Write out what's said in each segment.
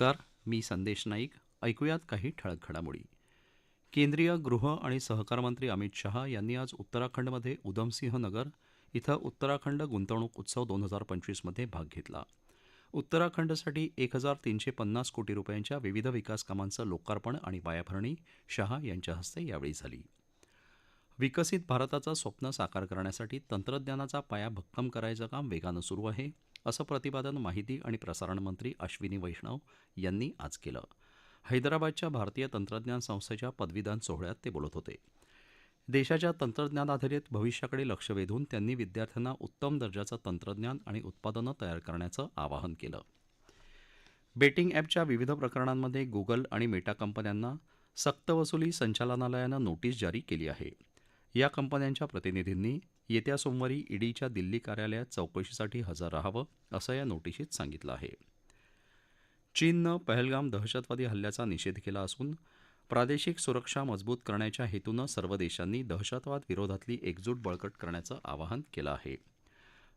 नमस्कार मी संदेश नाईक. ऐकूयात काही ठळक घडामोडी. केंद्रीय गृह आणि सहकार मंत्री अमित शहा यांनी आज उत्तराखंडमध्ये उधमसिंह नगर इथं उत्तराखंड गुंतवणूक उत्सव दोन हजार पंचवीसमध्ये भाग घेतला. उत्तराखंडसाठी एक हजार तीनशे पन्नास कोटी रुपयांच्या विविध विकास कामांचं लोकार्पण आणि पायाभरणी शहा यांच्या हस्ते यावेळी झाली. विकसित भारताचं स्वप्न साकार करण्यासाठी तंत्रज्ञानाचा पाया भक्कम करायचं काम वेगानं सुरू आहे. असं प्रतिपादन माहिती आणि प्रसारण मंत्री अश्विनी वैष्णव यांनी आज केलं. हैदराबादच्या भारतीय तंत्रज्ञान संस्थेच्या पदवीदान सोहळ्यात ते बोलत होते. देशाच्या तंत्रज्ञानाधारित भविष्याकडे लक्ष वेधून त्यांनी विद्यार्थ्यांना उत्तम दर्जाचं तंत्रज्ञान आणि उत्पादनं तयार करण्याचं आवाहन केलं. बेटिंग ॲपच्या विविध प्रकरणांमध्ये गुगल आणि मेटा कंपन्यांना सक्तवसुली संचालनालयानं नोटीस जारी केली आहे. या कंपन्यांच्या प्रतिनिधींनी येत्या सोमवारी ईडीच्या दिल्ली कार्यालयात चौकशीसाठी हजर रहावं असं या नोटिशीत सांगितलं आहे. चीननं पहलगाम दहशतवादी हल्ल्याचा निषेध केला असून प्रादेशिक सुरक्षा मजबूत करण्याच्या हेतूनं सर्व देशांनी दहशतवाद विरोधातली एकजूट बळकट करण्याचं आवाहन केलं आहे.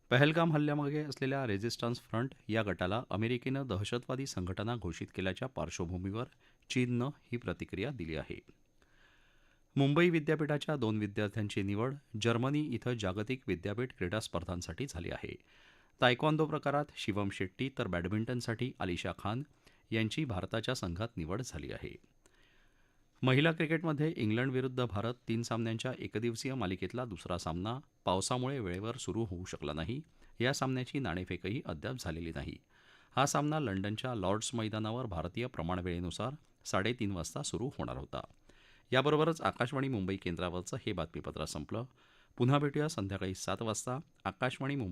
पहलगाम हल्ल्यामागे असलेल्या रेझिस्टन्स फ्रंट या गटाला अमेरिकेनं दहशतवादी संघटना घोषित केल्याच्या पार्श्वभूमीवर चीननं ही प्रतिक्रिया दिली आहे. मुंबई विद्यापीठाच्या दोन विद्यार्थ्यांची निवड जर्मनी इथं जागतिक विद्यापीठ क्रीडा स्पर्धांसाठी झाली आहे. तायक्वांदो प्रकारात शिवम शेट्टी तर बॅडमिंटनसाठी अलिशा खान यांची भारताच्या संघात निवड झाली आहे. महिला क्रिकेटमध्ये इंग्लंड विरुद्ध भारत तीन सामन्यांच्या एकदिवसीय मालिकेतला दुसरा सामना पावसामुळे वेळेवर सुरू होऊ शकला नाही. या सामन्याची नाणेफेकही अद्याप झालेली नाही. हा सामना लंडनच्या लॉर्ड्स मैदानावर भारतीय प्रमाणवेळेनुसार साडेतीन वाजता सुरू होणार होता. याबरोबरच आकाशवाणी मुंबई केंद्रावरचं हे बातमीपत्र संपलं. पुन्हा भेटूया संध्याकाळी सात वाजता. आकाशवाणी मुंबई